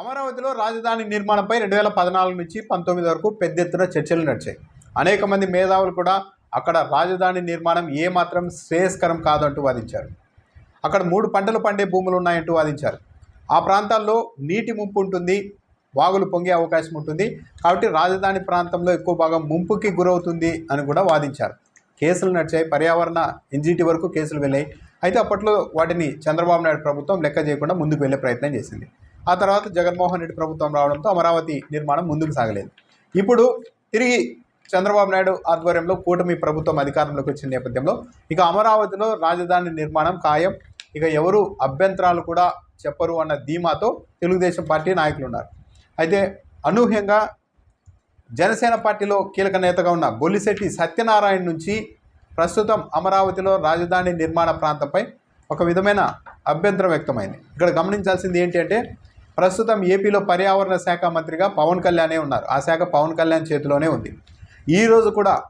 అమరావతిలో రాజధాని నిర్మాణంపై రెండు వేల పద్నాలుగు నుంచి పంతొమ్మిది వరకు పెద్ద ఎత్తున చర్చలు నడిచాయి. అనేక మంది మేధావులు కూడా అక్కడ రాజధాని నిర్మాణం ఏమాత్రం శ్రేయస్కరం కాదంటూ వాదించారు. అక్కడ మూడు పంటలు పండే భూములు ఉన్నాయంటూ వాదించారు. ఆ ప్రాంతాల్లో నీటి ముంపు ఉంటుంది వాగులు పొంగే అవకాశం ఉంటుంది. కాబట్టి రాజధాని ప్రాంతంలో ఎక్కువ భాగం ముంపుకి గురవుతుంది అని కూడా వాదించారు. కేసులు నడిచాయి పర్యావరణ ఎన్జిటి వరకు కేసులు వెళ్ళాయి. అయితే అప్పట్లో వాటిని చంద్రబాబు నాయుడు ప్రభుత్వం లెక్క చేయకుండా ముందుకు వెళ్ళే ప్రయత్నం చేసింది. ఆ తర్వాత జగన్మోహన్ రెడ్డి ప్రభుత్వం రావడంతో అమరావతి నిర్మాణం ముందుకు సాగలేదు. ఇప్పుడు తిరిగి చంద్రబాబు నాయుడు ఆధ్వర్యంలో కూటమి ప్రభుత్వం అధికారంలోకి వచ్చిన నేపథ్యంలో ఇక అమరావతిలో రాజధాని నిర్మాణం ఖాయం. ఇక ఎవరు అభ్యంతరాలు కూడా చెప్పరు అన్న ధీమాతో తెలుగుదేశం పార్టీ నాయకులు ఉన్నారు. అయితే అనూహ్యంగా జనసేన పార్టీలో కీలక నేతగా ఉన్న బొల్లిశెట్టి సత్యనారాయణ నుంచి ప్రస్తుతం అమరావతిలో రాజధాని నిర్మాణ ప్రాంతంపై ఒక విధమైన అభ్యంతరం వ్యక్తమైంది. ఇక్కడ గమనించాల్సింది ఏంటి అంటే ప్రస్తుతం ఏపీలో పర్యావరణ శాఖ మంత్రిగా పవన్ కళ్యాణే ఉన్నారు. ఆ శాఖ పవన్ కళ్యాణ్ చేతిలోనే ఉంది. ఈరోజు కూడా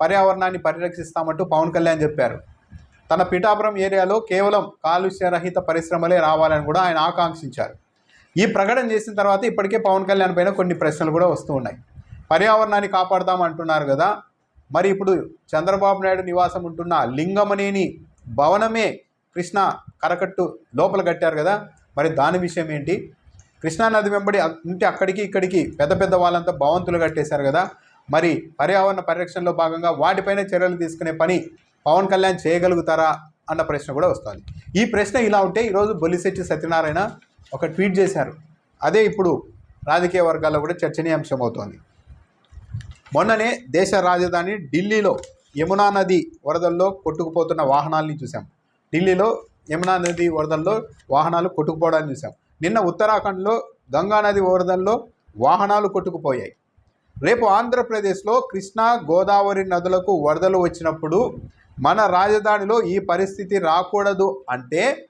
పర్యావరణాన్ని పరిరక్షిస్తామంటూ పవన్ కళ్యాణ్ చెప్పారు. తన పిఠాపురం ఏరియాలో కేవలం కాలుష్యరహిత పరిశ్రమలే రావాలని కూడా ఆయన ఆకాంక్షించారు. ఈ ప్రకటన చేసిన తర్వాత ఇప్పటికే పవన్ కళ్యాణ్ పైన కొన్ని ప్రశ్నలు కూడా వస్తూ ఉన్నాయి. పర్యావరణాన్ని కాపాడదాం అంటున్నారు కదా. మరి ఇప్పుడు చంద్రబాబు నాయుడు నివాసం ఉంటున్న లింగమనేని భవనమే కృష్ణ కరకట్టు లోపల కట్టారు కదా. మరి దాని విషయం ఏంటి? కృష్ణానది వెంబడి ఉంటే అక్కడికి ఇక్కడికి పెద్ద పెద్ద వాళ్ళంతా భవంతులు కట్టేశారు కదా. మరి పర్యావరణ పరిరక్షణలో భాగంగా వాటిపైన చర్యలు తీసుకునే పని పవన్ కళ్యాణ్ చేయగలుగుతారా? అన్న ప్రశ్న కూడా వస్తుంది. ఈ ప్రశ్న ఇలా ఉంటే ఈరోజు బొల్లిశెట్టి సత్యనారాయణ ఒక ట్వీట్ చేశారు. అదే ఇప్పుడు రాజకీయ వర్గాల్లో కూడా చర్చనీయాంశం అవుతోంది. మొన్ననే దేశ రాజధాని ఢిల్లీలో యమునా నది వరదల్లో కొట్టుకుపోతున్న వాహనాల్ని చూసాం ఢిల్లీలో యమునా నది వరదల్లో వాహనాలు కొట్టుకుపోవడాన్ని చూసాం నిన్న ఉత్తరాఖండ్లో గంగా నది వరదల్లో వాహనాలు కొట్టుకుపోయాయి. రేపు ఆంధ్రప్రదేశ్లో కృష్ణా గోదావరి నదులకు వరదలు వచ్చినప్పుడు మన రాజధానిలో ఈ పరిస్థితి రాకూడదు అంటే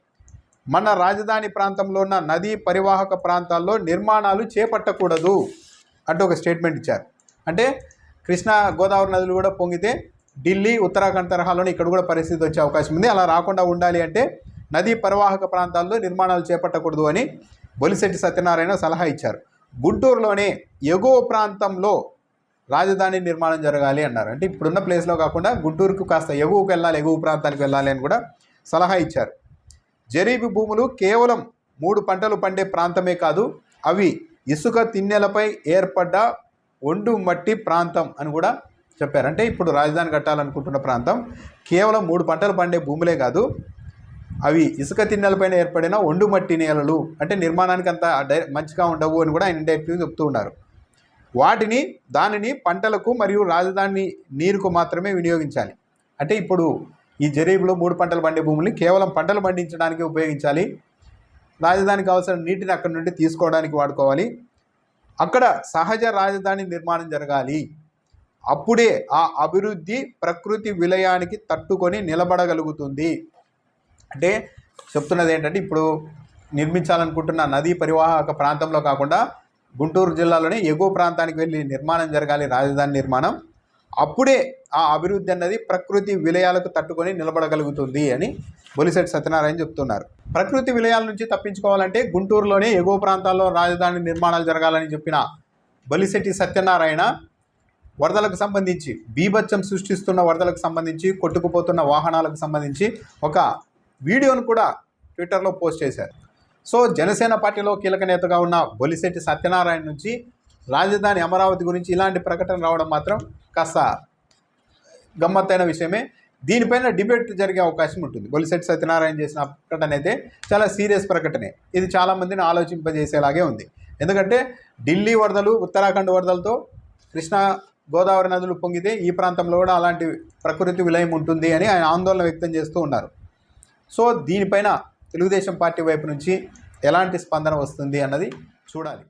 మన రాజధాని ప్రాంతంలో ఉన్న నదీ పరివాహక ప్రాంతాల్లో నిర్మాణాలు చేపట్టకూడదు అంటూ ఒక స్టేట్మెంట్ ఇచ్చారు. అంటే కృష్ణా గోదావరి నదులు కూడా పొంగితే ఢిల్లీ ఉత్తరాఖండ్ తరహాలోనే ఇక్కడ కూడా పరిస్థితి వచ్చే అవకాశం ఉంది. అలా రాకుండా ఉండాలి అంటే నదీ పరివాహక ప్రాంతాల్లో నిర్మాణాలు చేపట్టకూడదు అని బొలిశెట్టి సత్యనారాయణ సలహా ఇచ్చారు. గుంటూరులోనే ఎగువ ప్రాంతంలో రాజధాని నిర్మాణం జరగాలి అన్నారు. అంటే ఇప్పుడున్న ప్లేస్లో కాకుండా గుంటూరుకు కాస్త ఎగువకు వెళ్ళాలి ఎగువ ప్రాంతానికి వెళ్ళాలి అని కూడా సలహా ఇచ్చారు. జరీబు భూములు కేవలం మూడు పంటలు పండే ప్రాంతమే కాదు అవి ఇసుక తిన్నెలపై ఏర్పడ్డ ఒండు మట్టి ప్రాంతం అని కూడా చెప్పారు. అంటే ఇప్పుడు రాజధాని కట్టాలనుకుంటున్న ప్రాంతం కేవలం మూడు పంటలు పండే భూములే కాదు అవి ఇసుక తిన్నెలపైన ఏర్పడిన ఒండు మట్టి నేలలు అంటే నిర్మాణానికి అంత డై మంచిగా ఉండవు అని కూడా ఆయన ఇండైరెక్ట్గా చెప్తూ ఉన్నారు. వాటిని దానిని పంటలకు మరియు రాజధాని నీరుకు మాత్రమే వినియోగించాలి. అంటే ఇప్పుడు ఈ జరీబులో మూడు పంటలు పండే భూముల్ని కేవలం పంటలు పండించడానికి ఉపయోగించాలి. రాజధానికి అవసరం నీటిని అక్కడి నుండి తీసుకోవడానికి వాడుకోవాలి. అక్కడ సహజ రాజధాని నిర్మాణం జరగాలి. అప్పుడే ఆ అభివృద్ధి ప్రకృతి విలయానికి తట్టుకొని నిలబడగలుగుతుంది. అంటే చెప్తున్నది ఏంటంటే ఇప్పుడు నిర్మించాలనుకుంటున్న నదీ పరివాహక ప్రాంతంలో కాకుండా గుంటూరు జిల్లాలోనే ఎగువ ప్రాంతానికి వెళ్ళి నిర్మాణం జరగాలి రాజధాని నిర్మాణం. అప్పుడే ఆ అభివృద్ధి అన్నది ప్రకృతి విలయాలకు తట్టుకొని నిలబడగలుగుతుంది అని బొలిసెట్ సత్యనారాయణ చెప్తున్నారు. ప్రకృతి విలయాల నుంచి తప్పించుకోవాలంటే గుంటూరులోనే ఎగువ ప్రాంతాల్లో రాజధాని నిర్మాణాలు జరగాలని చెప్పిన బలిశెట్టి సత్యనారాయణ వరదలకు సంబంధించి బీభత్సం సృష్టిస్తున్న వరదలకు సంబంధించి కొట్టుకుపోతున్న వాహనాలకు సంబంధించి ఒక వీడియోను కూడా ట్విట్టర్లో పోస్ట్ చేశారు. సో జనసేన పార్టీలో కీలక నేతగా ఉన్న బొలిశెట్టి సత్యనారాయణ నుంచి రాజధాని అమరావతి గురించి ఇలాంటి ప్రకటన రావడం మాత్రం కాస్త గమ్మత్తైన విషయమే. దీనిపైన డిబేట్ జరిగే అవకాశం ఉంటుంది. బొలిశెట్టి సత్యనారాయణ చేసిన ప్రకటన అయితే చాలా సీరియస్ ప్రకటనే. ఇది చాలామందిని ఆలోచింపజేసేలాగే ఉంది. ఎందుకంటే ఢిల్లీ వరదలు ఉత్తరాఖండ్ వరదలతో కృష్ణా గోదావరి నదులు పొంగితే ఈ ప్రాంతంలో కూడా అలాంటి ప్రకృతి విలయం ఉంటుంది అని ఆయన ఆందోళన వ్యక్తం చేస్తూ ఉన్నారు. సో దీనిపైన తెలుగుదేశం పార్టీ వైపు నుంచి ఎలాంటి స్పందన వస్తుంది అన్నది చూడాలి.